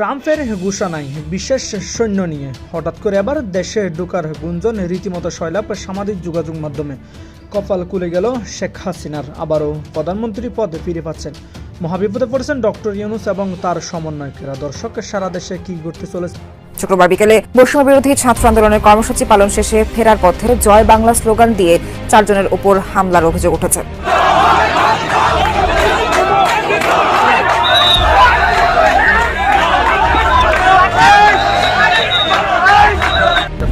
ট্রাম্পের ঘোষণায় বিশেষ সৈন্য নিয়ে। হঠাৎ করে আবার দেশে ঢোকার গুঞ্জন, রীতিমতো শৈলাপ সামাজিক যোগাযোগ মাধ্যমে। কপাল কুলে গেল শেখ হাসিনার। আবারও প্রধানমন্ত্রী পদে ফিরে পাচ্ছেন। মহাবিপদে পড়েছেন ডক্টর ইউনুস এবং তার সমন্বয়কেরা। দর্শক, সারা দেশে কি ঘটতে চলেছে? শুক্রবার বিকেলে বৈষম্য বিরোধী ছাত্র আন্দোলনের কর্মসূচি পালন শেষে ফেরার পথে জয় বাংলা স্লোগান দিয়ে চারজনের উপর হামলার অভিযোগ উঠেছে।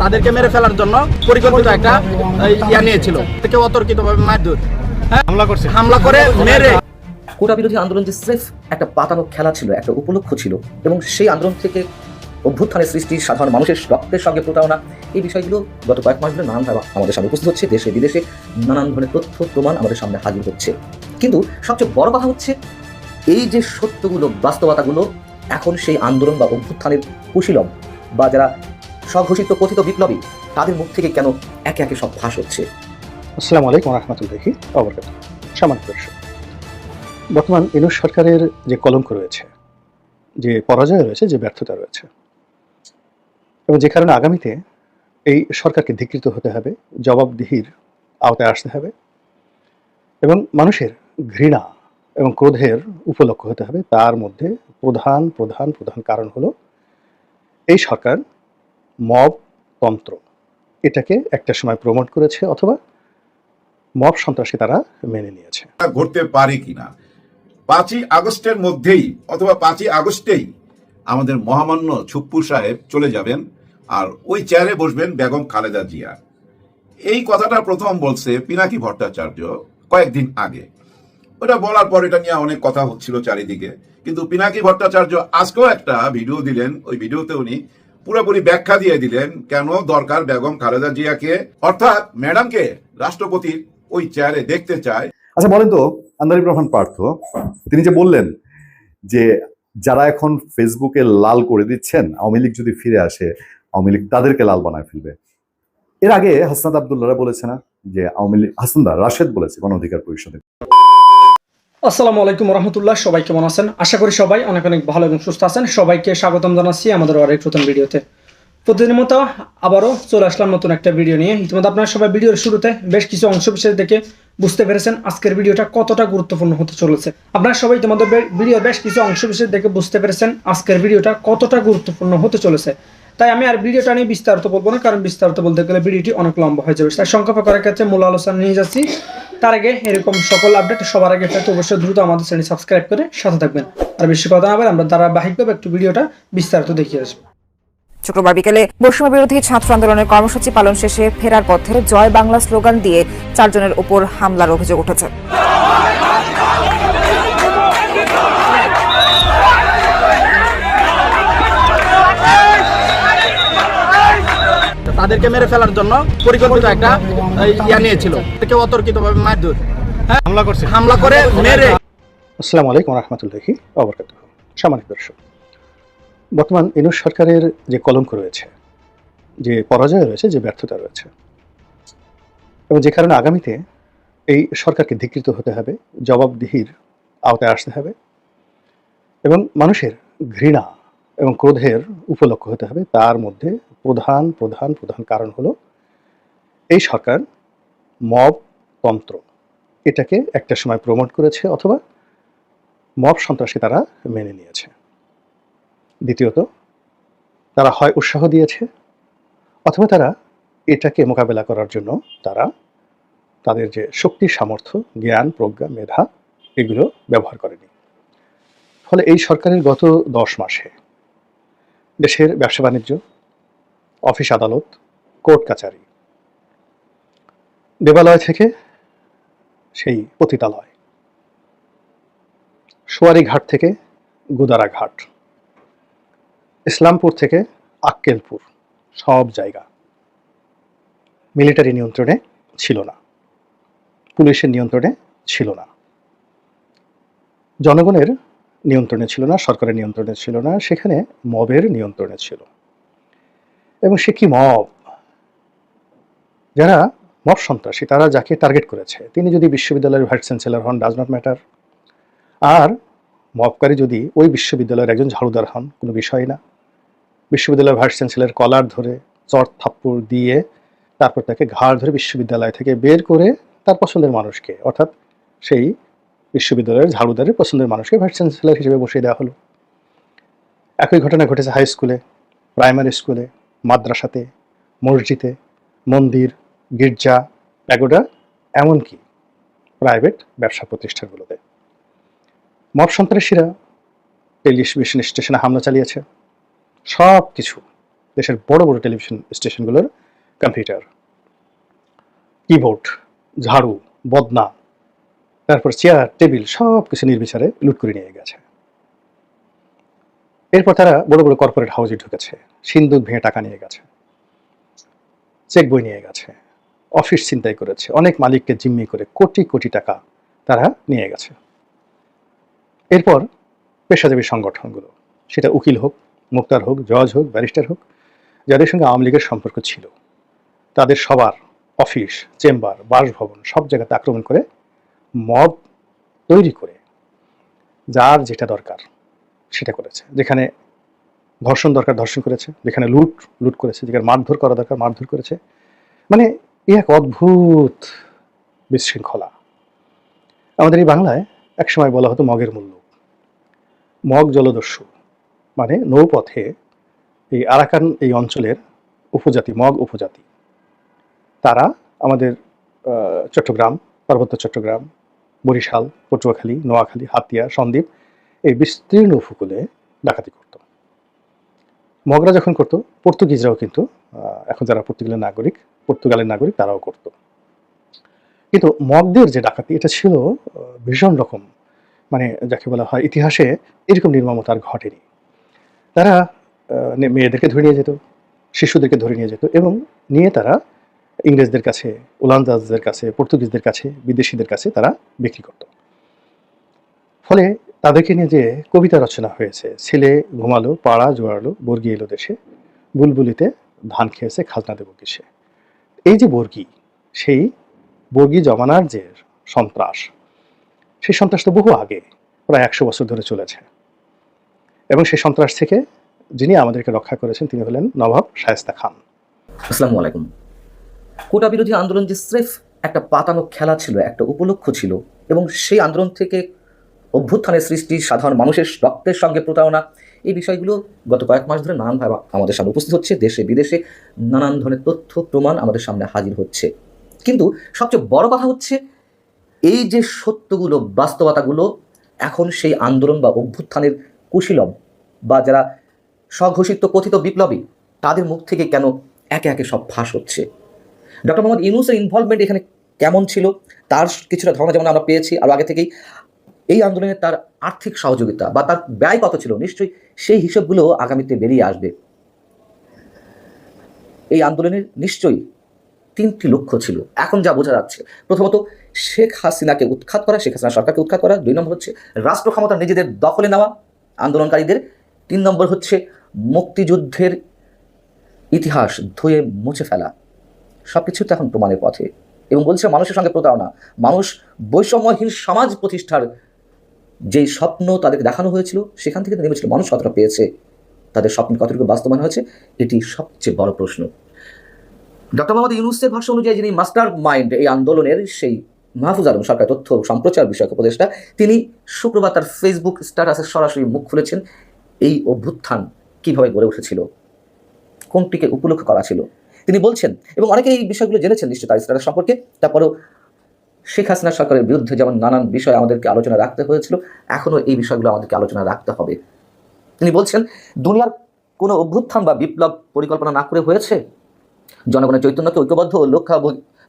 তাদেরকে মেরে ফেলার জন্য পরিকল্পিত একটা ইয়া নিয়েছিল। থেকে অতর্কিতভাবে মারধর। হামলা করছে। হামলা করে মেরে। কোটা বিরোধী আন্দোলন যে স্রেফ একটা পাতানো খেলা ছিল একটা উপলক্ষ ছিল এবং সেই আন্দোলন থেকে অভ্যুত্থানের সৃষ্টি সাধারণ মানুষের রক্তের সঙ্গে প্রতারণা এই বিষয়গুলো গত কয়েক মাস ধরে নানানভাবে আমাদের সামনে উপস্থিত হচ্ছে দেশে বিদেশে নানান ধরনের তথ্য প্রমাণ আমাদের সামনে হাজির হচ্ছে। কিন্তু সবচেয়ে বড় কথা হচ্ছে এই যে সত্যগুলো বাস্তবতাগুলো এখন সেই আন্দোলন বা অভ্যুত্থানের কুশীলম বা যারা স্বঘোষিত কথিত বিপ্লবী তাদের মুখ থেকে কেন একে একে সব ফাঁস হচ্ছে? আসসালামু আলাইকুম রহমতুল্লাহি অবরকাত সামান্য দর্শক বর্তমান ইনুস সরকারের যে কলঙ্ক রয়েছে, যে পরাজয় রয়েছে, যে ব্যর্থতা রয়েছে, এবং যে কারণে আগামীতে এই সরকারকে ধিকৃত হতে হবে, জবাবদিহির আওতায় আসতে হবে, এবং মানুষের ঘৃণা এবং ক্রোধের উপলক্ষ হতে হবে, তার মধ্যে প্রধান প্রধান প্রধান কারণ হলো এই সরকার মব তন্ত্র। এটাকে একটা সময় প্রমোট করেছে অথবা মব সন্ত্রাসী তারা মেনে নিয়েছে। ঘটতে পারে কিনা? পাঁচই আগস্টের মধ্যেই অথবা পাঁচই আগস্টেই আমাদের মহামান্য ছুপ্পু সাহেব চলে যাবেন আর ওই চেয়ারে বসবেন বেগম খালেদা জিয়া। এই কথাটা প্রথম বলছে পিনাকি ভট্টাচার্য কয়েকদিন আগে। ওটা বলার পর এটা নিয়ে অনেক কথা হচ্ছিল চারিদিকে। কিন্তু পিনাকি ভট্টাচার্য আজকেও একটা ভিডিও দিলেন, ওই ভিডিওতে উনি পুরোপুরি ব্যাখ্যা দিয়ে দিলেন কেন দরকার বেগম খালেদা জিয়াকে? অর্থাৎ ম্যাডামকে রাষ্ট্রপতির ওই চেয়ারে দেখতে চায়। আচ্ছা বলেন তো, আন্দারিব রহমান পার্থ, তিনি যে বললেন যে যারা এখন ফেসবুকে লাল করে দিচ্ছেন, আওয়ামী লীগ যদি ফিরে আসে, আওয়ামী লীগ তাদেরকে লাল বানায় ফেলবে। এর আগে হাসনাদ আবদুল্লাহ বলেছে না যে আওয়ামী লীগ হাসনাদা রাশেদ বলেছে গণ অধিকার পরিষদে। আসসালামু আলাইকুম রহমতুল্লাহ, সবাই কেমন আছেন? আশা করি সবাই অনেক অনেক ভালো এবং সুস্থ আছেন। সবাইকে স্বাগতম জানাচ্ছি আমাদের আরেক নতুন ভিডিওতে। প্রতিদিনের মতো আবারও চলে আসলাম নতুন একটা ভিডিও নিয়ে। ইতিমধ্যে আপনারা সবাই ভিডিওর শুরুতে বেশ কিছু অংশ বিশেষ দেখে বুঝতে পেরেছেন আজকের ভিডিওটা কতটা গুরুত্বপূর্ণ হতে চলেছে। আপনারা সবাই ইতিমধ্যে ভিডিও বেশ কিছু অংশ বিশেষ দেখে বুঝতে পেরেছেন আজকের ভিডিওটা কতটা গুরুত্বপূর্ণ হতে চলেছে। তাই আমি আর ভিডিওটা নিয়ে বিস্তারিত বলব না, কারণ বিস্তারিত বলতে গেলে ভিডিওটি অনেক লম্বা হয়ে যাবে। তাই সংক্ষেপে করার ক্ষেত্রে মূল আলোচনা নিয়ে যাচ্ছি। তার আগে এরকম সকল আপডেট সবার আগে পেতে অবশ্যই দ্রুত আমাদের চ্যানেল সাবস্ক্রাইব করে সাথে থাকবেন। আর বেশি কথা না বলে আমরা ধারাবাহিকভাবে একটু ভিডিওটা বিস্তারিত দেখিয়ে আসব। শুক্রবার বিকেলে বৈষম্য বিরোধী ছাত্র আন্দোলনের কর্মসূচি পালন শেষে ফেরার পথে জয় বাংলা স্লোগান দিয়ে চারজনের উপর হামলার অভিযোগ উঠেছে। তাদেরকে মেরে ফেলার জন্য পরিকল্পিত একটা ইয়া নিয়েছিল। থেকে অতর্কিতভাবে মারধর। হামলা করছে। হামলা করে মেরে। আসসালামু আলাইকুম রহমতুল্লাহি অবরকাত সামান্য দর্শক বর্তমান ইনুস সরকারের যে কলঙ্ক রয়েছে যে পরাজয় রয়েছে যে ব্যর্থতা রয়েছে এবং যে কারণে আগামীতে এই সরকারকে ধিকৃত হতে হবে জবাবদিহির আওতায় আসতে হবে এবং মানুষের ঘৃণা এবং ক্রোধের উপলক্ষ হতে হবে। তার মধ্যে প্রধান প্রধান প্রধান কারণ হলো এই সরকার মব তন্ত্র। এটাকে একটা সময় প্রমোট করেছে অথবা মব সন্ত্রাসী তারা মেনে নিয়েছে। দ্বিতীয়ত, তারা হয় উৎসাহ দিয়েছে অথবা তারা এটাকে মোকাবেলা করার জন্য তারা তাদের যে শক্তি, সামর্থ্য, জ্ঞান, প্রজ্ঞা, মেধা, এগুলো ব্যবহার করেনি। ফলে এই সরকারের গত দশ মাসে দেশের ব্যবসা বাণিজ্য, অফিস আদালত, কোর্ট কাচারি। দেবালয় থেকে সেই পতিতালয়। সোয়ারি ঘাট থেকে গুদারা ঘাট। ইসলামপুর থেকে আক্কেলপুর, সব জায়গা। মিলিটারি নিয়ন্ত্রণে ছিল না। পুলিশের নিয়ন্ত্রণে ছিল না। জনগণের নিয়ন্ত্রণে ছিল না, সরকারের নিয়ন্ত্রণে ছিল না, সেখানে মবের নিয়ন্ত্রণে ছিল। এবং সে কি মব? যারা মব সন্ত্রাসী, তারা যাকে টার্গেট করেছে, তিনি যদি বিশ্ববিদ্যালয়ের ভাইস চ্যান্সেলর হন ডাজ নট ম্যাটার আর মবকারী যদি ওই বিশ্ববিদ্যালয়ের একজন ঝাড়ুদার হন, কোনো বিষয় না। বিশ্ববিদ্যালয়ের ভাইস চ্যান্সেলর কলার ধরে চর থাপ্পড় দিয়ে তারপর তাকে ঘাড় ধরে বিশ্ববিদ্যালয় থেকে বের করে তার পছন্দের মানুষকে, অর্থাৎ সেই বিশ্ববিদ্যালয়ের ঝাড়ুদারের পছন্দের মানুষকে ভাইস চ্যান্সেলর হিসেবে বসিয়ে দেওয়া হলো। একই ঘটনা ঘটেছে হাই স্কুলে প্রাইমারি স্কুলে মাদ্রাসাতে, মসজিদে, মন্দির, গির্জা, প্যাগোডা, এমনকি প্রাইভেট ব্যবসা প্রতিষ্ঠানগুলোতে। মব সন্ত্রাসীরা টেলিভিশন স্টেশনে হামলা চালিয়েছে। সব কিছু দেশের বড় বড় টেলিভিশন স্টেশনগুলোর কম্পিউটার কিবোর্ড ঝাড়ু, বদনা তারপর চেয়ার টেবিল সব কিছু নির্বিচারে লুট করে নিয়ে গেছে। এরপর তারা বড় বড় কর্পোরেট হাউসে ঢুকেছে, সিন্দুক ভেঙে টাকা নিয়ে গেছে চেক বই নিয়ে গেছে অফিস চিন্তাই করেছে, অনেক মালিককে জিম্মি করে কোটি কোটি টাকা তারা নিয়ে গেছে। এরপর পেশাজীবী সংগঠনগুলো, সেটা উকিল হোক, মুক্তার হোক, জজ হোক, ব্যারিস্টার হোক, যাদের সঙ্গে আওয়ামী লীগের সম্পর্ক ছিল, তাদের সবার অফিস চেম্বার বাসভবন সব জায়গাতে আক্রমণ করে মব তৈরি করে যার যেটা দরকার সেটা করেছে। যেখানে ধর্ষণ দরকার, ধর্ষণ করেছে। যেখানে লুট লুট করেছে। যেখানে মারধর করা দরকার, মারধর করেছে। মানে এ এক অদ্ভুত বিশৃঙ্খলা। আমাদের এই বাংলায় একসময় বলা হতো মগের মূল্য। মগ জলদস্যু মানে নৌপথে এই আরাকান এই অঞ্চলের উপজাতি, মগ উপজাতি। তারা আমাদের চট্টগ্রাম, পার্বত্য চট্টগ্রাম বরিশাল, পটুয়াখালী, নোয়াখালী, হাতিয়া, সন্দ্বীপ এই বিস্তীর্ণ উপকূলে ডাকাতি করত। মগরা যখন করত, পর্তুগিজরাও কিন্তু এখন যারা পর্তুগালের নাগরিক পর্তুগালের নাগরিক তারাও করত। কিন্তু মগদের যে ডাকাতি, এটা ছিল ভীষণ রকম মানে যাকে বলা হয় ইতিহাসে এরকম নির্মমতা আর ঘটেনি। তারা মেয়েদেরকে ধরে নিয়ে যেত, শিশুদেরকে ধরে নিয়ে যেত এবং নিয়ে তারা ইংরেজদের কাছে ওলান্দাজদের কাছে, পর্তুগিজদের কাছে, বিদেশিদের কাছে তারা বিক্রি করত। ফলে তাদেরকে নিয়ে যে কবিতা রচনা হয়েছে, ছেলে ঘুমালো, পাড়া জোয়ারলো, বর্গি এলো দেশে, বুলবুলিতে ধান খেয়েছে খাজনা দেব কিসে। এই যে বর্গি, সেই বর্গি জমানার যে সন্ত্রাস, সেই সন্ত্রাস তো বহু আগে, প্রায় একশো বছর ধরে চলেছে। এবং সেই সন্ত্রাস থেকে যিনি আমাদেরকে রক্ষা করেছেন তিনি হলেন নবাব শায়েস্তা খান। আসসালামু আলাইকুম। কোটা বিরোধী আন্দোলন যে স্রেফ একটা পাতানো খেলা ছিল, একটা উপলক্ষ ছিল এবং সেই আন্দোলন থেকে অভ্যুত্থানের সৃষ্টি, সাধারণ মানুষের রক্তের সঙ্গে প্রতারণা, এই বিষয়গুলো গত কয়েক মাস ধরে নানানভাবে আমাদের সামনে উপস্থিত হচ্ছে। দেশে, বিদেশে নানান ধরনের তথ্য, প্রমাণ আমাদের সামনে হাজির হচ্ছে। কিন্তু সবচেয়ে বড় কথা হচ্ছে, এই যে সত্যগুলো, বাস্তবতাগুলো, এখন সেই আন্দোলন বা অভ্যুত্থানের কুশীলব বা যারা স্বঘোষিত, কথিত বিপ্লবী, তাদের মুখ থেকে কেন একে একে সব ফাঁস হচ্ছে? ডক্টর মোহাম্মদ ইউনুসের ইনভলভমেন্ট এখানে কেমন ছিল? তার কিছুটা ধারণা যেমন আমরা পেয়েছি, আর আগে থেকেই, এই আন্দোলনে তার আর্থিক সহযোগিতা বা তার ব্যয় কত ছিল নিশ্চয়ই সেই হিসেবগুলো আগামীতে বেরিয়ে আসবে। এই আন্দোলনের নিশ্চয়ই তিনটি লক্ষ্য ছিল। এখন যা বোঝা যাচ্ছে, প্রথমত শেখ হাসিনাকে উৎখাত করা, শেখ হাসিনা সরকারকে উৎখাত করা। দুই নম্বর হচ্ছে রাষ্ট্র ক্ষমতা নিজেদের দখলে নেওয়া, আন্দোলনকারীদের। তিন নম্বর হচ্ছে মুক্তিযুদ্ধের ইতিহাস ধুয়ে মুছে ফেলা। সব কিছু তো এখন প্রমাণের পথে। এবং বলছে মানুষের সঙ্গে প্রতারণা। মানুষ বৈষম্যহীন সমাজ প্রতিষ্ঠার যেই স্বপ্ন তাদেরকে দেখানো হয়েছিল, সেখান থেকে নেমেছিল। মানুষ কতটা পেয়েছে, তাদের স্বপ্ন কতটুকু বাস্তবায়ন হয়েছে, এটি সবচেয়ে বড় প্রশ্ন। ডক্টর মোহাম্মদ ইউনুসের ভাষ্য অনুযায়ী যিনি মাস্টার মাইন্ড এই আন্দোলনের সেই মাহফুজ আলম সরকার তথ্য সম্প্রচার বিষয়ক উপদেষ্টা, তিনি শুক্রবার তার ফেসবুক স্ট্যাটাসে সরাসরি মুখ খুলেছেন, এই অভ্যুত্থান কীভাবে গড়ে উঠেছিল, কোনটিকে উপলক্ষ করা ছিল। তিনি বলছেন, এবং অনেকে এই বিষয়গুলো জেনেছেন নিশ্চয় তার স্ট্যাটাস সম্পর্কে। তারপরেও শেখ হাসিনা সরকারের বিরুদ্ধে যেমন নানান বিষয় আমাদেরকে আলোচনা রাখতে হয়েছিল এখনও এই বিষয়গুলো আমাদেরকে আলোচনা রাখতে হবে। তিনি বলছেন, দুনিয়ার কোনো অভ্যুত্থান বা বিপ্লব পরিকল্পনা না করে হয়েছে? জনগণের চৈতন্যকে ঐক্যবদ্ধ ও লক্ষ্য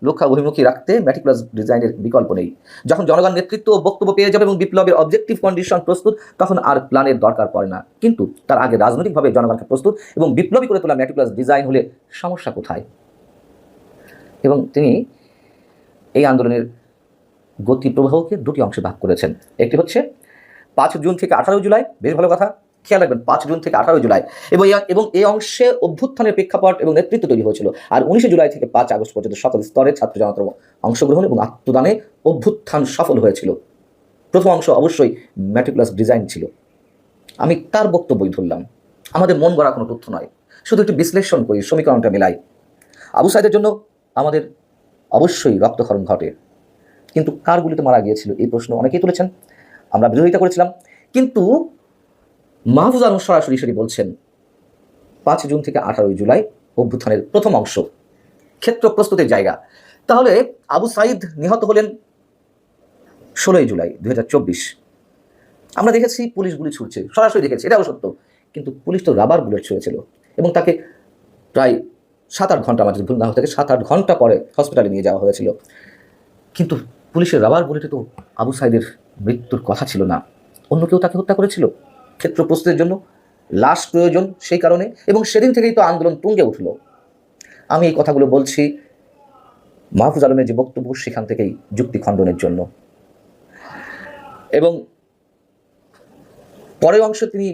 লক্ষ্য অভিমুখী রাখতে ম্যাটিকুলাস ডিজাইনের বিকল্প নেই। যখন জনগণ নেতৃত্ব ও বক্তব্য পেয়ে যাবে এবং বিপ্লবের অবজেক্টিভ কন্ডিশন প্রস্তুত, তখন আর প্ল্যানের দরকার পড়ে না। কিন্তু তার আগে রাজনৈতিকভাবে জনগণকে প্রস্তুত এবং বিপ্লবী করে তোলা ম্যাটিকুলাস ডিজাইন হলে সমস্যা কোথায়? এবং তিনি এই আন্দোলনের গতি প্রবাহকে দুটি অংশে ভাগ করেছেন। একটি হচ্ছে পাঁচ জুন থেকে আঠারো জুলাই, বেশ ভালো কথা। খেয়াল রাখবেন, পাঁচ জুন থেকে আঠারো জুলাই। এবং এবং এই অংশে অভ্যুত্থানের প্রেক্ষাপট এবং নেতৃত্ব তৈরি হয়েছিল। আর উনিশে জুলাই থেকে পাঁচ আগস্ট পর্যন্ত সকল স্তরের ছাত্র জনতার অংশগ্রহণ এবং আত্মদানে অভ্যুত্থান সফল হয়েছিল। প্রথম অংশ অবশ্যই ম্যাটিকুলাস ডিজাইন ছিল। আমি তার বক্তব্যই ধরলাম। আমাদের মন গড়া কোনো তথ্য নয়। শুধু একটু বিশ্লেষণ করি, সমীকরণটা মেলাই। আবু সাইদের জন্য আমাদের অবশ্যই রক্তক্ষরণ ঘটে। কিন্তু কার গুলিতে মারা গিয়েছিল এই প্রশ্ন অনেকেই তুলেছেন। আমরা বিরোধিতা করেছিলাম। কিন্তু মাহফুজ আলম সরাসরি সরাসরি বলছেন, পাঁচ জুন থেকে আঠারোই জুলাই অভ্যুত্থানের প্রথম অংশ, ক্ষেত্র প্রস্তুতির জায়গা। তাহলে আবু সাইদ নিহত হলেন ষোলোই জুলাই দু হাজার চব্বিশ। আমরা দেখেছি পুলিশ গুলি ছুটছে সরাসরি দেখেছি, এটাও সত্য। কিন্তু পুলিশ তো রাবার বুলেট ছুঁড়েছিল এবং তাকে প্রায় সাত আট ঘণ্টা যদি ভুল না থাকে সাত আট ঘণ্টা পরে হসপিটালে নিয়ে যাওয়া হয়েছিল। কিন্তু পুলিশের রাবার বুলেটে তো আবু সাইদের মৃত্যুর কথা ছিল না। অন্য কেউ তাকে হত্যা করেছিল? ক্ষেত্র প্রস্তুতির জন্য লাশ প্রয়োজন সেই কারণে, এবং সেদিন থেকেই তো আন্দোলন তুঙ্গে উঠল। আমি এই কথাগুলো বলছি মাহফুজ আলমের যে বক্তব্য, সেখান থেকেই যুক্তি খণ্ডনের জন্য। এবং পরের অংশে তিনি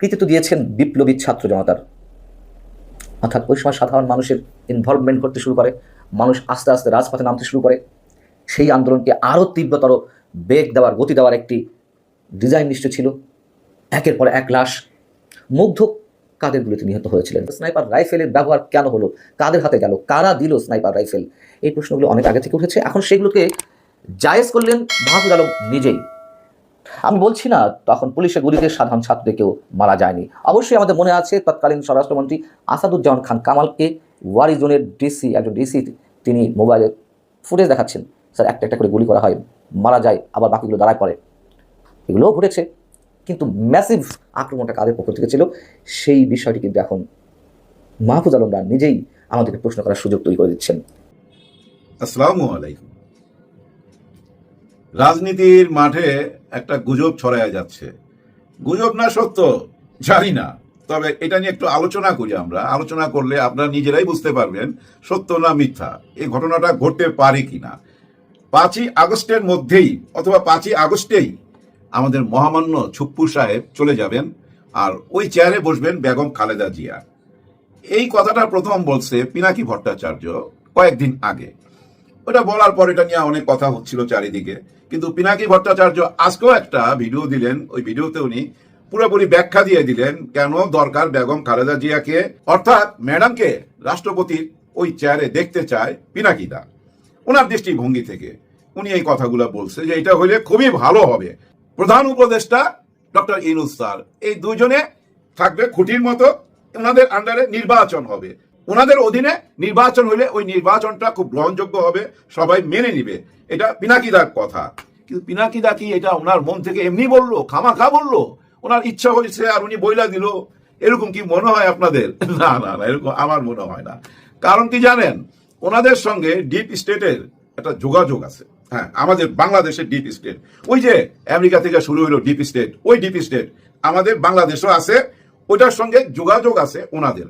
কৃতিত্ব দিয়েছেন বিপ্লবী ছাত্র জনতার। অর্থাৎ ওই সময় সাধারণ মানুষের ইনভলভমেন্ট করতে শুরু করে, মানুষ আস্তে আস্তে রাজপথে নামতে শুরু করে। সেই আন্দোলনকে আরও তীব্রতর বেগ দেওয়ার, গতি দেওয়ার একটি ডিজাইন নিশ্চয় ছিল। একের পর এক লাশ মুগ্ধ কাদের গুলিতে নিহত হয়েছিলেন? স্নাইপার রাইফেলের ব্যবহার কেন হলো? কাদের হাতে গেল? কারা দিল স্নাইপার রাইফেল? এই প্রশ্নগুলো অনেক আগে থেকে উঠেছে। এখন সেগুলোকে জায়েজ করলেন মাহফুজ আলম নিজেই। আমি বলছি না, তখন পুলিশের গুলিতে সাধারণ ছাত্রদের কেউ মারা যায়নি। অবশ্যই আমাদের মনে আছে তৎকালীন স্বরাষ্ট্রমন্ত্রী আসাদুজ্জামান খান কামালকে ওয়ারি জোনের ডিসি, একজন ডিসি তিনি মোবাইলে ফুটেজ দেখাচ্ছেন। স্যার একটা একটা করে গুলি করা হয়, মারা যায়, আবার বাকিগুলো দাঁড়ায় পড়ে। এগুলোও ঘটেছে। কিন্তু ম্যাসিভ আক্রমণটা কাদের পক্ষ থেকে ছিল, সেই বিষয়টি কিন্তু এখন মাহফুজ আলমরা নিজেই আমাদেরকে প্রশ্ন করার সুযোগ তৈরি করে দিচ্ছেন। রাজনীতির মাঠে একটা গুজব ছড়ায় যাচ্ছে। গুজব না সত্য, জানি না। তবে এটা নিয়ে একটু আলোচনা করি আমরা। আলোচনা করলে আপনারা নিজেরাই বুঝতে পারবেন, সত্য না মিথ্যা, এই ঘটনাটা ঘটতে পারে কিনা। পাঁচই আগস্টের মধ্যেই অথবা পাঁচই আগস্টেই আমাদের মহামান্য ছুপ্পু সাহেব চলে যাবেন আর ওই চেয়ারে বসবেন বেগম খালেদা জিয়া। এই কথাটা প্রথম বলছে পিনাকি ভট্টাচার্য কয়েকদিন আগে। ওটা বলার পর এটা নিয়ে অনেক কথা হচ্ছিল চারিদিকে। কিন্তু পিনাকি ভট্টাচার্য আজকেও একটা ভিডিও দিলেন, ওই ভিডিওতে উনি পুরোপুরি ব্যাখ্যা দিয়ে দিলেন কেন দরকার বেগম খালেদা জিয়াকে, অর্থাৎ ম্যাডামকে রাষ্ট্রপতির ওই চেয়ারে দেখতে চায় পিনাকিদা। ওনার দৃষ্টিভঙ্গি থেকে উনি এই কথাগুলো বলছে যে এটা হইলে খুবই ভালো হবে। প্রধান উপদেষ্টা ডক্টর ইনুস স্যার। এই দুজনে থাকবে খুঁটির মতো, ওনাদের আন্ডারে নির্বাচন হবে। ওনাদের অধীনে নির্বাচন হলে ওই নির্বাচনটা খুব গ্রহণযোগ্য হবে, সবাই মেনে নিবে। এটা পিনাকিদার কথা। কিন্তু পিনাকিদা কি এটা ওনার মন থেকে এমনি বলল, খামাখা বলল? ওনার ইচ্ছা হয়েছে আর উনি বইলা দিল। এরকম কি মনে হয় আপনাদের? না না না, এরকম আমার মনে হয় না। কারণ কি জানেন, ওনাদের সঙ্গে ডিপ স্টেটের একটা যোগাযোগ আছে। হ্যাঁ আমাদের বাংলাদেশের ডিপ স্টেট ওই যে আমেরিকা থেকে শুরু হলো ডিপ স্টেট ওই ডিপ স্টেট আমাদের বাংলাদেশও আছে, ওইটার সঙ্গে যোগাযোগ আছে ওনাদের।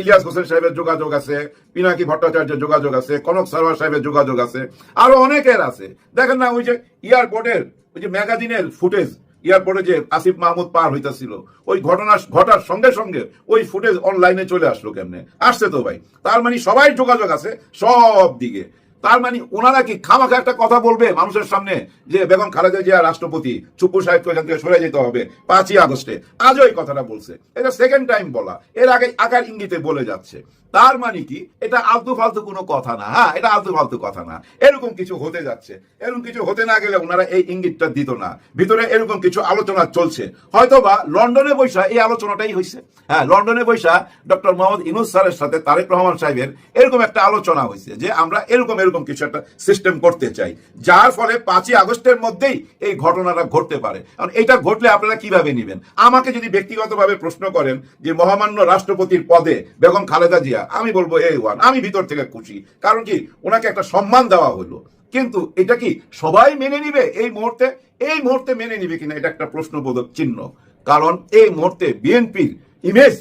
ইলিয়াস হোসেন সাহেবের যোগাযোগ আছে, পিনাকি ভট্টাচার্যের যোগাযোগ আছে, কনক সারওয়ার সাহেবের যোগাযোগ আছে, আরও অনেকের আছে। দেখেন না, ওই যে এয়ারপোর্টের, ওই যে ম্যাগাজিনের ফুটেজ, এয়ারপোর্টে যে আসিফ মাহমুদ পার হইতেছিল, ওই ঘটনা ঘটার সঙ্গে সঙ্গে ওই ফুটেজ অনলাইনে চলে আসলো কেমনে? আসছে তো ভাই। তার মানে সবাই যোগাযোগ আছে, সব দিকে। তার মানে ওনারা কি খামাখা একটা কথা বলবে মানুষের সামনে যে বেগম খালেদা জিয়া রাষ্ট্রপতি চুপ্পু সাহেবকে এখান থেকে সরে যেতে হবে পাঁচই আগস্টে? আজও এই কথাটা বলছে। এটা সেকেন্ড টাইম বলা। এর আগে আকার ইঙ্গিতে বলে যাচ্ছে। তার মানে কি? এটা আলতু ফালতু কোনো কথা না। হ্যাঁ এটা আলতু ফালতু কথা না। এরকম কিছু হতে যাচ্ছে। এরকম কিছু হতে না গেলে ওনারা এই ইঙ্গিতটা দিত না। ভিতরে এরকম কিছু আলোচনা চলছে। হয়তোবা লন্ডনে বৈশা এই আলোচনাটাই হয়েছে হ্যাঁ লন্ডনে বৈশা ডক্টর মোহাম্মদ ইনুস স্যারের সাথে তারেক রহমান সাহেবের এরকম একটা আলোচনা হয়েছে যে আমরা এরকম এরকম কিছু একটা সিস্টেম করতে চাই। যার ফলে পাঁচই আগস্টের মধ্যেই এই ঘটনাটা ঘটতে পারে। কারণ এটা ঘটলে আপনারা কীভাবে নেবেন? আমাকে যদি ব্যক্তিগতভাবে প্রশ্ন করেন যে মহামান্য রাষ্ট্রপতির পদে বেগম খালেদা জিয়া, আমি বলব, এই ওয়ান, আমি ভিতর থেকে খুশি। কারণ কি? ওনাকে একটা সম্মান দেওয়া হলো। কিন্তু এটা কি সবাই মেনে নিবে এই মুহূর্তে? এই মুহূর্তে মেনে নিবে কিনা এটা একটা প্রশ্নবোধক চিহ্ন। কারণ এই মুহূর্তে বিএনপির ইমেজ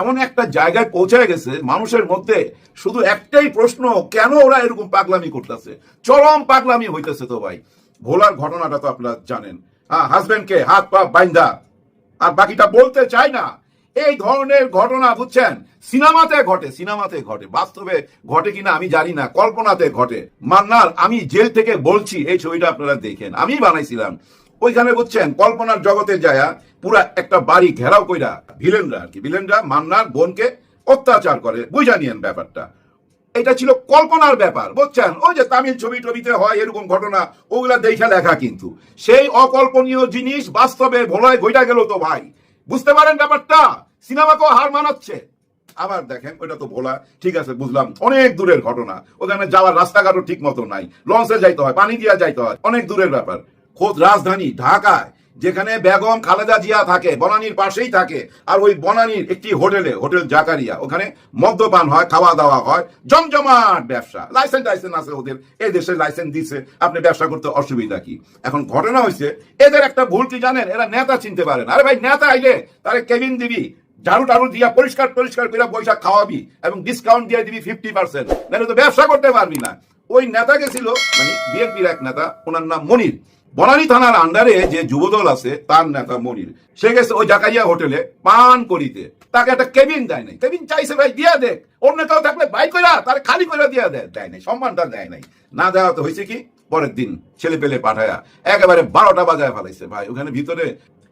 এমন একটা জায়গায় পৌঁছে গেছে, মানুষের মধ্যে শুধু একটাই প্রশ্ন, কেন ওরা এরকম পাগলামি করতেছে? চরম পাগলামি হইতেছে তো ভাই। ভোলার ঘটনাটা তো আপনারা জানেন। হ্যাঁ হাজবেন্ডকে হাত পা বাইন্দা। আর বাকিটা বলতে চাই না। এই ধরনের ঘটনা, বুঝছেন? সিনেমাতে ঘটে সিনেমাতে ঘটে। বাস্তবে ঘটে কিনা আমি জানি না, কল্পনাতে ঘটে। মান্নার, আমি জেল থেকে বলছি, এই ছবিটা আপনারা দেখেন। আমি বানাইছিলাম। ওইখানে বুঝছেন, কল্পনার জগতে যায়া পুরা একটা বাড়ি ঘেরাও কইরা ভিলেনরা আর কি, ভিলেনরা, মান্নার বোনকে অত্যাচার করে, বুঝা নিয়েন ব্যাপারটা। এটা ছিল কল্পনার ব্যাপার, বুঝছেন? ওই যে তামিল ছবি টবিতে হয় এরকম ঘটনা, ওগুলা দেখা লেখা কিন্তু। সেই অকল্পনীয় জিনিস বাস্তবে ভোলায় বইটা গেল তো ভাই। বুঝতে পারেন ব্যাপারটা? সিনেমাকেও হার মানাচ্ছে। আবার দেখেন, ওইটা তো ভোলা, ঠিক আছে, বুঝলাম। অনেক দূরের ঘটনা, ওখানে যাওয়ার রাস্তাঘাটও ঠিক মতো নাই। লঞ্চে যাইতে হয়, পানি দিয়া যাইতে হয়, অনেক দূরের ব্যাপার। খোদ রাজধানী ঢাকায়, যেখানে বেগম খালেদা জিয়া থাকে, বনানীর পাশেই থাকে, আর ওই বনানীর একটি হোটেলে, হোটেল জাকারিয়া, ওখানে মদ্যপান হয় খাওয়া দাওয়া হয়, জমজমাট ব্যবসা। লাইসেন্স টাইসেন্স আছে ওদের, এই দেশে লাইসেন্স দিছে, আপনি ব্যবসা করতে অসুবিধা কি? এখন ঘটনা হয়েছে এদের একটা ভুল কি জানেন? এরা নেতা চিনতে পারে না। আরে ভাই, নেতা আইলে তারে কেবিন দিবি, ঝাড়ু টাড়ু দিয়া পরিষ্কার পরিষ্কার করে পয়সা খাওয়াবি এবং ডিসকাউন্ট দিয়ে দিবি ফিফটি পার্সেন্ট নাহলে তো ব্যবসা করতে পারবি না। ওই নেতা গেছিল মানে বিএনপির এক নেতা, ওনার নাম মনির। বনানী থানার আন্ডারে যে যুবদল আছে, তার নেতা মনির, সে গেছে ওই জাকারিয়া হোটেলে পান করিতে। তাকে একটা কেবিন দেয় নাই। কেবিন চাইছে ভাই, দিয়া দেখ। অন্য কেউ থাকলে বাই কইরা, তার খালি করে দিয়া দেয় দেয় নাই, সম্মানটা দেয় নাই। না দেওয়া তো হয়েছে কি? পরের দিন ছেলে পেলে পাঠায়া, একেবারে বারোটা বাজায় ফেলাইছে ভাই। ওখানে ভিতরে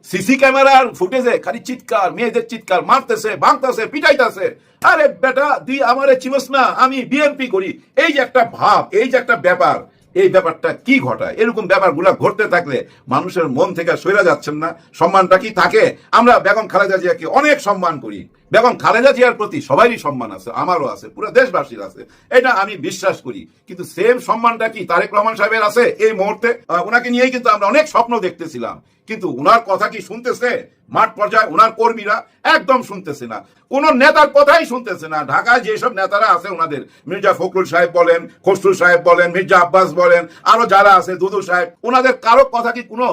সিসি ক্যামেরার ফুটেজে খালি চিৎকার, মেয়েদের চিৎকার মারতেছে, ভাঙতেছে, পিটাইতেছে। আরে বেটা, দি আমারে চিনস না, আমি বিএনপি করি। এই যে একটা ভাব, এই যে একটা ব্যাপার। এই ব্যাপারটা কি ঘটায়? এরকম ব্যাপারগুলো ঘটতে থাকলে মানুষের মন থেকে সইরা যাচ্ছেন না। সম্মানটা কি থাকে? আমরা বেগম খালেদা জিয়াকে অনেক সম্মান করি। বেগম খালেদা জিয়ার প্রতি সবারই সম্মান আছে, আমারও আছে, পুরো দেশবাসীর আছে। এটা আমি বিশ্বাস করি। কিন্তু সেম সম্মানটা কি তারেক রহমান সাহেবের আছে? এই মুহূর্তে ওনাকে নিয়েই কিন্তু আমরা অনেক স্বপ্ন দেখতেছিলাম। কিন্তু উনার কথা কি শুনতেছে? মাঠ পর্যায়ে উনার কর্মীরা একদম শুনতেছে না। কোন নেতার কথাই শুনতেছে না। ঢাকায় যেসব নেতারা আছে ওনাদের মির্জা ফখরুল সাহেব বলেন, খসরু সাহেব বলেন, মির্জা আব্বাস বলেন, আরও যারা আছে দুদু সাহেব ওনাদের কারও কথা কি কোনো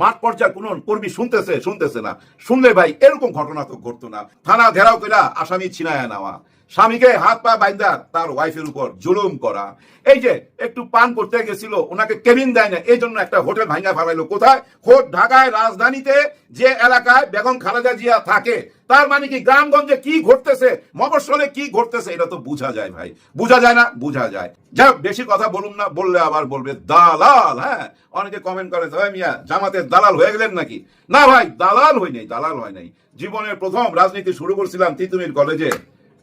মাঠ পর্যায়ে কোন কর্মী শুনতেছে শুনতেছে না। শুনলে ভাই এরকম ঘটনা তো ঘটতো না। থানা ঘেরাও কইরা আসামি ছিনায়া নেওয়া। স্বামীকে হাত পা বাইন্দা তার ওয়াইফের উপর জুলুম করা। এই যে একটু পান করতে গেছিল ওনাকে কেবিন দেয় না এই জন্য একটা হোটেল ভাঙ্গা ফেলাইলো। কোথায়? খোদ ঢাকায় রাজধানীতে যে এলাকায় বেগম খালেদা জিয়া থাকে তার মানে কি গ্রামগঞ্জে কি ঘটতেছে মফস্বলে কি ঘটতেছে এটা তো বোঝা যায় ভাই। বোঝা যায় না? বোঝা যায়। হোক, বেশি কথা বলুন না বললে আবার বলবে দালাল হ্যাঁ? অনেকে কমেন্ট করে ভাই মিয়া জামাতের দালাল হয়ে গেলেন নাকি? না ভাই দালাল হয় নাই দালাল হয় নাই। জীবনের প্রথম রাজনীতি শুরু করছিলাম তিতুমির কলেজে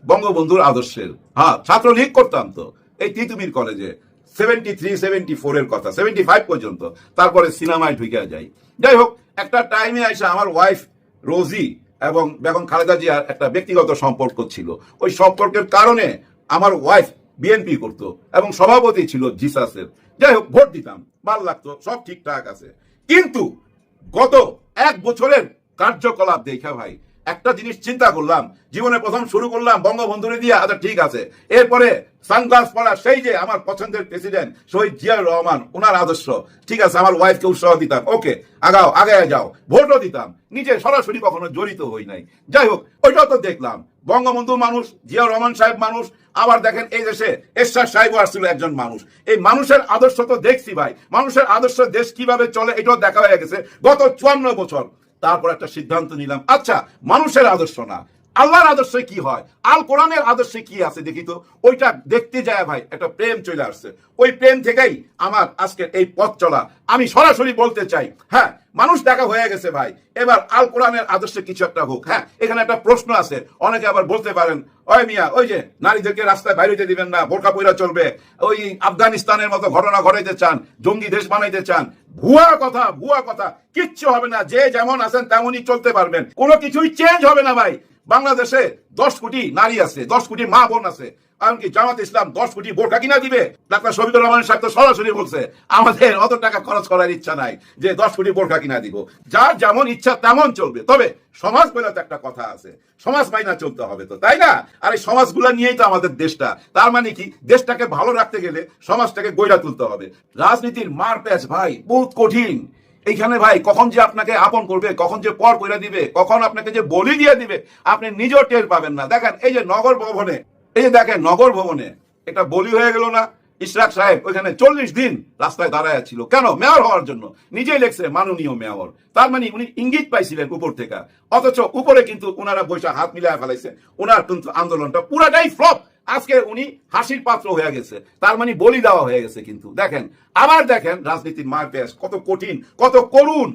বঙ্গবন্ধুর আদর্শের। হ্যাঁ ছাত্রলীগ করতাম তো। এই তিতুমির কলেজে। সেভেন্টি থ্রি সেভেন্টি ফোর এর কথা সেভেন্টি ফাইভ পর্যন্ত। তারপরে সিনেমায় ঢুকে যাই। যাই হোক, একটা টাইমে এসে আমার ওয়াইফ রোজি এবং বেগম খালেদা জিয়ার একটা ব্যক্তিগত সম্পর্ক ছিল। ওই সম্পর্কের কারণে আমার ওয়াইফ বিএনপি করতো এবং সভাপতি ছিল জিসাসের। যাই হোক, ভোট দিতাম। ভালো লাগতো, সব ঠিকঠাক আছে। কিন্তু গত এক বছরের কার্যকলাপ দেখা ভাই একটা জিনিস চিন্তা করলাম, জীবনে প্রথম শুরু করলাম বঙ্গবন্ধুরে দিয়ে আচ্ছা ঠিক আছে। এরপরে সানগ্লাস পরা সেই যে আমার পছন্দের প্রেসিডেন্ট শহীদ জিয়াউর রহমান ওনার আদর্শ। ঠিক আছে, আমার ওয়াইফকে উৎসাহ দিতাম। ওকে আগাও আগে যাও। ভোটও দিতাম। নিজে সরাসরি কখনো জড়িত হই নাই। যাই হোক, ওইটাও তো দেখলাম। বঙ্গবন্ধু মানুষ, জিয়াউর রহমান সাহেব মানুষ, আবার দেখেন এই দেশে এরশাদ সাহেবও আসছিল একজন মানুষ। এই মানুষের আদর্শ তো দেখছি ভাই। মানুষের আদর্শ দেশ কীভাবে চলে এটাও দেখা হয়ে গেছে। গত চুয়ান্ন বছর তারপর একটা সিদ্ধান্ত নিলাম আচ্ছা মানুষের আদর্শ না। আল্লাহর আদর্শে কি হয়? আল কোরআনের আদর্শে কি আছে দেখি তো? ওইটা দেখতে যায় ভাই, একটা প্রেম চলে আসছে। ওই প্রেম থেকেই আমার আজকে এই পথ চলা। আমি সরাসরি বলতে চাই হ্যাঁ মানুষ দেখা হয়ে গেছে ভাই। এবার আল কোরআনের আদর্শে কিছু একটা হোক। হ্যাঁ এখানে একটা প্রশ্ন আছে। অনেকে আবার বলতে পারেন, ওই মিয়া, ওই যে নারীদেরকে রাস্তায় বাইরে দিবেন না বোরকা পইরা চলবে। ওই আফগানিস্তানের মতো ঘটনা ঘটাইতে চান, জঙ্গি দেশ বানাইতে চান। ভুয়া কথা ভুয়া কথা। কিচ্ছু হবে না। যে যেমন আছেন তেমনই চলতে পারবেন। কোনো কিছুই চেঞ্জ হবে না ভাই। বাংলাদেশে দশ কোটি নারী আছে, দশ কোটি মা বোন আছে। এমনকি জামাত ইসলাম দশ কোটি বোরকা কিনা দিবে। ডাক্তার শফিকুর রহমান সাহেব তো সরাসরি বলছে, আমাদের অত টাকা খরচ করার ইচ্ছা নাই যে দশ কোটি বোরকা কিনা দিব। যার যেমন ইচ্ছা তেমন চলবে। তবে সমাজ বলে তো একটা কথা আছে, সমাজ মাইনা চলতে হবে তো, তাই না? আর এই সমাজগুলো নিয়েই তো আমাদের দেশটা। তার মানে কি? দেশটাকে ভালো রাখতে গেলে সমাজটাকে গইরা তুলতে হবে। রাজনীতির মার প্যাচ ভাই, বহুত কঠিন। এইখানে ভাই, কখন যে আপনাকে আপন করবে, কখন যে পর করে দিবে, কখন আপনাকে যে বলি দিয়ে দিবে, আপনি নিজেও টের পাবেন না। দেখেন, এই যে নগর ভবনে, এই যে দেখেন, নগর ভবনে, এটা বলি হয়ে গেল না? ইশরাক সাহেব ওইখানে চল্লিশ দিন রাস্তায় দাঁড়ায় ছিল কেন? মেয়র হওয়ার জন্য। নিজেই লেখছে, মাননীয় মেয়র। তার মানে উনি ইঙ্গিত পাইছিলেন উপর থেকে। অথচ উপরে কিন্তু ওনারা বৈশা হাত মিলায় ফেলাইছে। ওনার কিন্তু আন্দোলনটা পুরাটাই ফ্লপ। আজকে উনি হাসির পাত্র হয়ে গেছে। তার মানে বলি দেওয়া হয়ে গেছে কিন্তু। দেখেন, আবার দেখেন রাজনীতির মার পেশ, কত কঠিন, কত করুণ।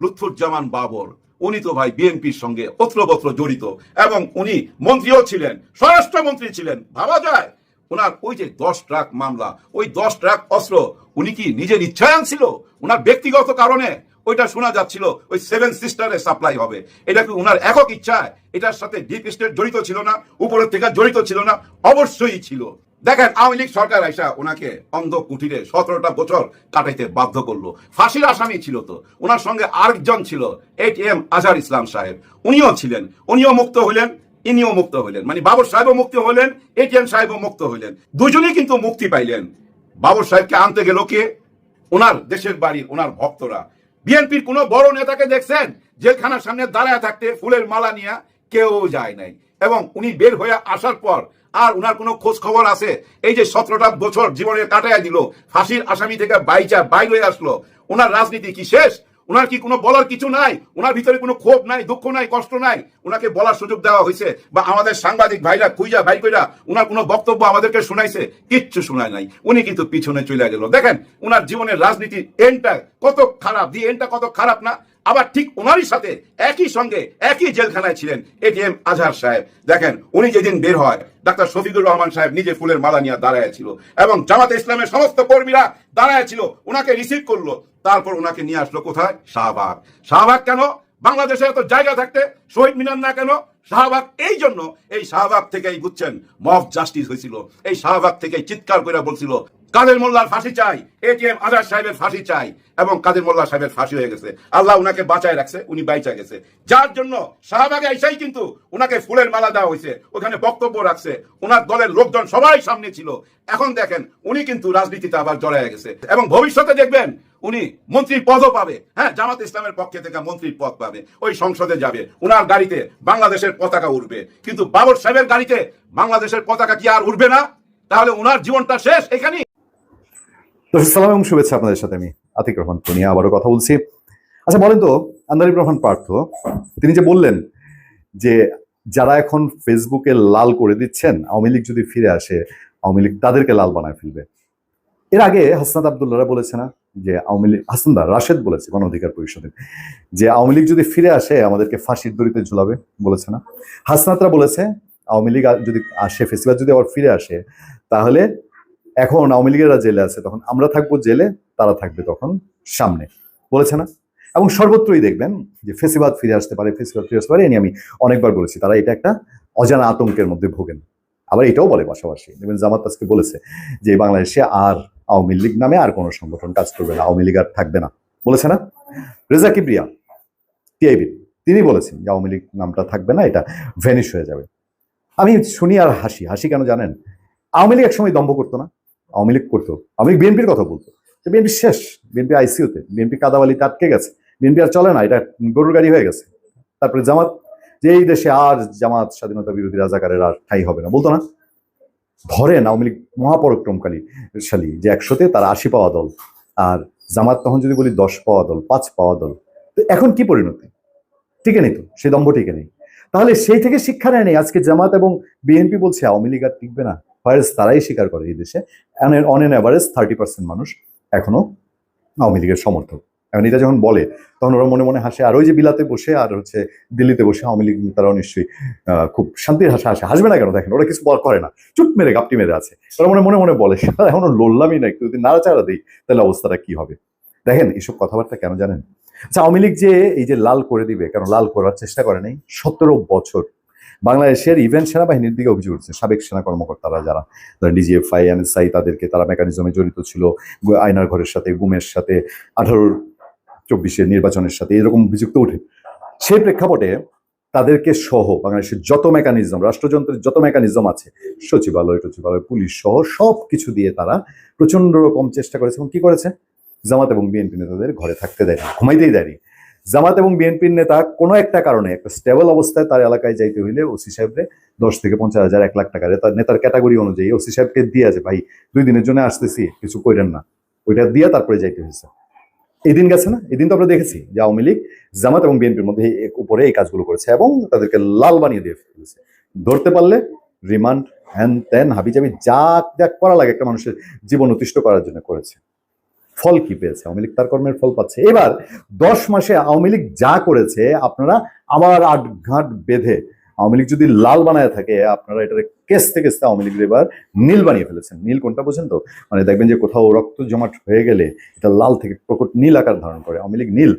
লুৎফুজ্জামান বাবর, উনি তো ভাই বিএনপির সঙ্গে অত্রবত্র জড়িত এবং উনি মন্ত্রীও ছিলেন, স্বরাষ্ট্রমন্ত্রী ছিলেন, ভাবা যায়। ওনার ওই যে দশ ট্রাক মামলা, ওই দশ ট্রাক অস্ত্র, উনি কি নিজের ইচ্ছায় আনছিল ওনার ব্যক্তিগত কারণে? ওইটা শোনা যাচ্ছিল, ওই সেভেন সিস্টারে সাপ্লাই হবে। এটা কি ওনার একক ইচ্ছায়? এটার সাথে ডিপ স্টেট জড়িত ছিল না, উপরের থেকে জড়িত ছিল না, অবশ্যই ছিল। দেখেন, আওয়ামী লীগ সরকার আইসা ওনাকে অন্ধ কুঠিরে সতেরোটা বছর কাটাইতে বাধ্য করল। ফাঁসির আসামি ছিল তো। ওনার সঙ্গে আরেকজন ছিল এইট এম আজহার ইসলাম সাহেব। উনিও ছিলেন। উনিও মুক্ত হইলেন ইনিও মুক্ত হইলেন মানে বাবর সাহেবও মুক্ত হইলেন এটিএম সাহেবও মুক্ত হইলেন দুজনেই কিন্তু মুক্তি পাইলেন। বাবর সাহেবকে আনতে গেল কে? ওনার দেশের বাড়ির ওনার ভক্তরা। বিএনপির কোন বড় নেতাকে দেখছেন? জেলখানার সামনে দাঁড়ায় থাকতে ফুলের মালা নিয়ে কেউ যায় নাই। এবং উনি বের হয়ে আসার পর আর উনার কোনো খোঁজ খবর আছে? এই যে সতেরোটা বছর জীবনে কাটাইয়া দিল, ফাঁসির আসামি থেকে বাইচা বাইর হয়ে আসলো। ওনার রাজনীতি কি শেষ? ওনার কি কোনো বলার কিছু নাই? ওনার ভিতরে কোনো ক্ষোভ নাই, দুঃখ নাই, কষ্ট নাই? ওনাকে বলার সুযোগ দেওয়া হয়েছে বা আমাদের সাংবাদিক ভাইরা খুঁজা ভাই কইরা ওনার কোনো বক্তব্য আমাদেরকে শোনাইছে? কিচ্ছু শোনায় নাই। উনি কিন্তু পিছনে চলে গেল। দেখেন, ওনার জীবনের রাজনীতি এনটা কত খারাপ। দি এনটা কত খারাপ না? আবার ঠিক ওনারই সাথে একই সঙ্গে একই জেলখানায় ছিলেন এটিএম আজহার সাহেব। দেখেন, উনি যেদিন বের হয়, ডাক্তার শফিকুর রহমান সাহেব নিজে ফুলের মালা নিয়ে দাঁড়ায় ছিল এবং জামাতে ইসলামের সমস্ত কর্মীরা দাঁড়ায় ছিল ওনাকে রিসিভ করল। তারপর ওনাকে নিয়ে আসলো কোথায়? শাহবাগ। শাহবাগ কেন? বাংলাদেশে এত জায়গা থাকতে, শহীদ মিনার না কেন? শাহবাগ এই জন্য এই শাহবাগ থেকেই বুঝছেন মফ জাস্টিস হয়েছিল। এই শাহবাগ থেকেই চিৎকার করে বলছিল, কাদের মোল্লার ফাঁসি চাই? এটিএম আজাদ সাহেবের ফাঁসি চাই। এবং কাদের মোল্লা সাহেবের ফাঁসি হয়ে গেছে। আল্লাহ উনাকে বাঁচায় রাখছে, উনি বাইচা গেছে। যার জন্য শাহবাগে আইসাই কিন্তু উনাকে ফুলের মালা দেওয়া হয়েছে, ওখানে বক্তব্য রাখছে। ওনার দলের লোকজন সবাই সামনে ছিল। এখন দেখেন, উনি কিন্তু রাজনীতিতে আবার জড়ায় গেছে। এবং ভবিষ্যতে দেখবেন উনি মন্ত্রীর পদও পাবে। হ্যাঁ জামাত ইসলামের পক্ষে থেকে মন্ত্রীর পদ পাবে। ওই সংসদে যাবে। উনার গাড়িতে বাংলাদেশের পতাকা উঠবে কিন্তু বাবর সাহেবের গাড়িতে বাংলাদেশের পতাকা কি আর উঠবে না? তাহলে উনার জীবনটা শেষ এখানেই। সালাম শুভেচ্ছা আপনাদের সাথে আমি আতিক রহমান টুনিয়া আবারও কথা বলছি। আচ্ছা বলেন তো, আন্দারিব রহমান পার্থ, তিনি যে বললেন যে যারা এখন ফেসবুকে লাল করে দিচ্ছেন, আওয়ামী লীগ যদি ফিরে আসে, আওয়ামী লীগ তাদেরকে লাল বানায় ফেলবে। এর আগে হাসনাত আবদুল্লাহরা বলেছে না যে আওয়ামী লীগ হাসনাদা রাশেদ বলেছে গণ অধিকার পরিষদের, যে আওয়ামী লীগ যদি ফিরে আসে, আমাদেরকে ফাঁসির দড়িতে ঝুলাবে বলেছে না। হাসনাতরা বলেছে, আওয়ামী লীগ যদি আসে ফেসিবাদ যদি আবার ফিরে আসে, তাহলে এখন আওয়ামী লীগেরা জেলে আছে, তখন আমরা থাকব জেলে, তারা থাকবে তখন সামনে, বলেছে না। এবং সর্বত্রই দেখবেন যে ফেসিবাদ ফিরে আসতে পারে, ফেসিবাদ ফিরে আসতে পারে, এ নিয়ে আমি অনেকবার বলেছি, তারা এটা একটা অজানা আতঙ্কের মধ্যে ভোগেন। আবার এটাও বলে পাশাপাশি, দেখবেন জামাত আজকে বলেছে যে বাংলাদেশে আর আওয়ামী লীগ নামে আর কোনো সংগঠন কাজ করবে না, আওয়ামী লীগ আর থাকবে না। বলেছে না? রেজা কিবরিয়া, টিআইবি, তিনি বলেছেন যে আওয়ামী লীগ নামটা থাকবে না, এটা ভ্যানিশ হয়ে যাবে। আমি শুনি আর হাসি। হাসি কেন জানেন? আওয়ামী লীগ একসময় দম্ভ করতো না। আওয়ামী লীগ করতো। আওয়ামী লীগ বিএনপির কথা বলতো। বিএনপি শেষ। বিএনপি আইসিউতে। বিএনপি কাদাবালিতে আটকে গেছে। বিএনপি আর চলে না। এটা গরুর গাড়ি হয়ে গেছে। তারপরে জামাত, যে এই দেশে আর জামাত স্বাধীনতা বিরোধী রাজাকারের আর ঠাই হবে না। বলতো না? ধরেন আওয়ামী লীগ মহাপরাক্রমকালী শালী যে একশোতে তার আশি পাওয়া দল আর জামাত তখন যদি বলি দশ পাওয়া দল, পাঁচ পাওয়া দল, তো এখন কি পরিণতি? টিকে নেই তো সেই দম্ভ টিকে নেই। তাহলে সেই থেকে শিক্ষা নেয় নেই আজকে জামাত এবং বিএনপি বলছে আওয়ামী লীগ আর টিকবে না। ভাইরাস তারাই স্বীকার করে এই দেশে। On an average thirty percent মানুষ এখনও আওয়ামী লীগের সমর্থক। এখন এটা যখন বলে, তখন ওরা মনে মনে হাসে। আর ওই যে বিলাতে বসে আর হচ্ছে দিল্লিতে বসে আওয়ামী লীগ তারাও নিশ্চয়ই খুব শান্তির হাসা হাসে। হাসবে না কেন? দেখেন, ওরা কিছু করে না। চুপ মেরে, গাপটি মেরে আছে। ওরা মনে মনে মনে বলে এখনও লড়লামই না একটু যদি নাড়াচাড়া দিই, তাহলে অবস্থাটা কি হবে? দেখেন এইসব কথাবার্তা কেন জানেন? আচ্ছা আওয়ামী লীগ যে এই যে লাল করে দিবে, কেন লাল করার চেষ্টা করে নাই? সতেরো বছর বাংলাদেশের ইভেন্ট সেনাবাহিনীর দিকে অভিযোগ উঠছে। সাবেক সেনা কর্মকর্তারা যারা ডিজিএফআই, এনএসআই, তাদেরকে তারা মেকানিজমে জড়িত ছিল। আয়নার ঘরের সাথে, গুমের সাথে, আঠারোর চব্বিশের নির্বাচনের সাথে এরকম অভিযোগ তো উঠে সেই প্রেক্ষাপটে তাদেরকে সহ বাংলাদেশের যত মেকানিজম রাষ্ট্রযন্ত্রের যত মেকানিজম আছে, সচিবালয়, টচিবালয়, পুলিশ সহ সব কিছু দিয়ে তারা প্রচণ্ড রকম চেষ্টা করেছে এবং কি করেছে? জামাত এবং বিএনপি নেতাদের ঘরে থাকতে দেয়নি ঘুমাইতেই দেয়নি। জামাত এবং বিএনপির নেতা কোনো একটা কারণে একটা স্টেবল অবস্থায় তার এলাকায় যাইতে হইলে ওসি সাহেবরে দশ থেকে পঞ্চাশ হাজার এক লাখ টাকা তার নেতার ক্যাটাগরি অনুযায়ী ওসি সাহেবকে দিয়ে আছে, ভাই, দুই দিনের জন্য আসতেছি, কিছু কইরেন না। ওইটা দিয়ে তারপরে যাইতে হয়েছে এই দিন গেছে না? এদিন তো আমরা দেখেছি যে আওয়ামী লীগ, জামাত এবং বিএনপির মধ্যে উপরে এই কাজগুলো করেছে এবং তাদেরকে লাল বানিয়ে দিয়ে ফেলেছে। ধরতে পারলে রিমান্ড, হ্যান ত্যান, হাবিজাবি, যা যা করা লাগে একটা মানুষের জীবন অতিষ্ঠ করার জন্য করেছে। ফল কি পেয়েছে? আওয়ামী লীগ তার কর্মের ফল পাচ্ছে। এবার দশ মাসে আওয়ামী লীগ যা করেছে, আপনারা আবার আট ঘাট বেঁধে আওয়ামী লীগ যদি লাল বানায় থাকে, আপনারা এটার কেসতে কেসতে আওয়ামী লীগের এবার নীল বানিয়ে ফেলেছেন। নীল কোনটা বোঝেন তো? মানে দেখবেন যে কোথাও রক্ত জমাট হয়ে গেলে এটা লাল থেকে প্রকট নীল আকার ধারণ করে। আওয়ামী লীগ নীল।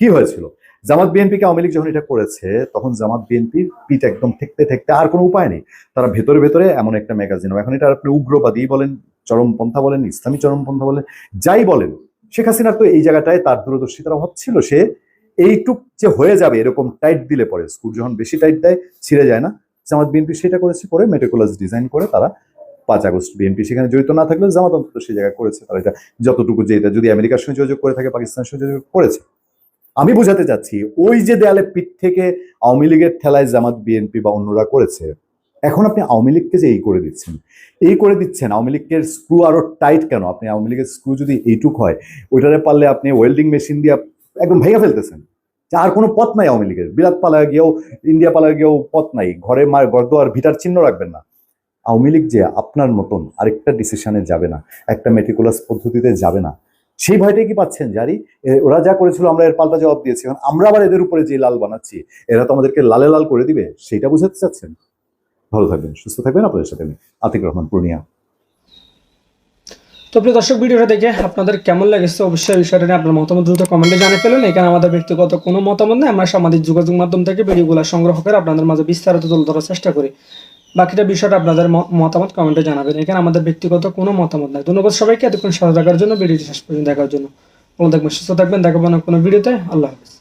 কি হয়েছিল? জামাত বিএনপিকে আওয়ামী লীগ যখন এটা করেছে, তখন জামাত বিএনপির পিঠ একদম ঠেকতে ঠেকতে আর কোনো উপায় নেই। তারা ভেতরে ভেতরে এমন একটা ম্যাগাজিন, এখন এটা আপনি উগ্রবাদী বলেন, চরমপন্থা বলেন, ইসলামী চরমপন্থা বলেন, যাই বলেন, শেখ হাসিনার তো এই জায়গাটায় তার দূরদর্শিতার অভাব ছিল সে এইটুক যে হয়ে যাবে, এরকম টাইট দিলে পরে স্কুল যখন বেশি টাইট দেয়, ছিঁড়ে যায় না। জামাত বিএনপি সেটা করেছে পরে মেটিকুলাস ডিজাইন করে তারা পাঁচ আগস্ট বিএনপি সেখানে জড়িত না থাকলেও জামাত অন্তত সেই জায়গায় করেছে। তারা এটা যতটুকু যে এটা যদি আমেরিকার সঙ্গে যোগাযোগ করে থাকে, পাকিস্তানের সঙ্গে যোগাযোগ করেছে। আমি বোঝাতে চাচ্ছি, ওই যে দেয়ালে পিঠ থেকে আওয়ামী লীগের ঠেলায় জামাত বিএনপি বা অন্যরা করেছে, এখন আপনি আওয়ামী লীগকে যে এই করে দিচ্ছেন, এই করে দিচ্ছেন, আওয়ামী লীগের স্ক্রু আরও টাইট কেন? আপনি আওয়ামী লীগের স্ক্রু যদি এইটুক হয়, ওইটারে পারলে আপনি ওয়েল্ডিং মেশিন দিয়ে একদম ভেঙে ফেলতেছেন। আর কোনো পথ নাই আওয়ামী লীগের। বিরাট পালায় গিয়েও, ইন্ডিয়া পালায় গিয়েও পথ নাই। ঘরে মার গর্দ আর ভিটার চিহ্ন রাখবেন না। আওয়ামী লীগ যে আপনার মতন আরেকটা ডিসিশনে যাবে না, একটা মেটিকুলাস পদ্ধতিতে যাবে না, সেই ভয়টাই কি পাচ্ছেন? জারি ওরা যা করেছিল আমরা এর পাল্টা জবাব দিয়েছি। এখন আমরা আবার এদের উপরে যে লাল বানাচ্ছি, এরা তো আমাদেরকে লালে লাল করে দিবে। সেইটা বুঝাতে চাচ্ছেন? ভালো থাকবেন, সুস্থ থাকবেন। আপনাদের সাথে আমি আতিক রহমান, পূর্ণিয়া। তো প্রিয় দর্শক, ভিডিওটা দেখে আপনাদের কেমন লেগেছে অবশ্যই বিষয়টা নিয়ে আপনার মতামত দ্রুত কমেন্টে জানিয়ে ফেলুন। এখানে আমাদের ব্যক্তিগত কোনো মতামত নেই, আমরা সামাজিক যোগাযোগ মাধ্যম থেকে ভিডিওগুলো সংগ্রহ করে আপনাদের মাঝে বিস্তারিত তুলে ধরার চেষ্টা করি। বাকিটা বিষয়টা আপনাদের মতামত কমেন্টে জানাবেন। এখানে আমাদের ব্যক্তিগত কোনো মতামত নাই। ধন্যবাদ সবাইকে, এতক্ষণ সাথে থাকার জন্য, ভিডিওটি শেষ পর্যন্ত দেখার জন্য। ভালো থাকবেন, সুস্থ থাকবেন দেখাবো না কোনো ভিডিওতে। আল্লাহ হাফিজ।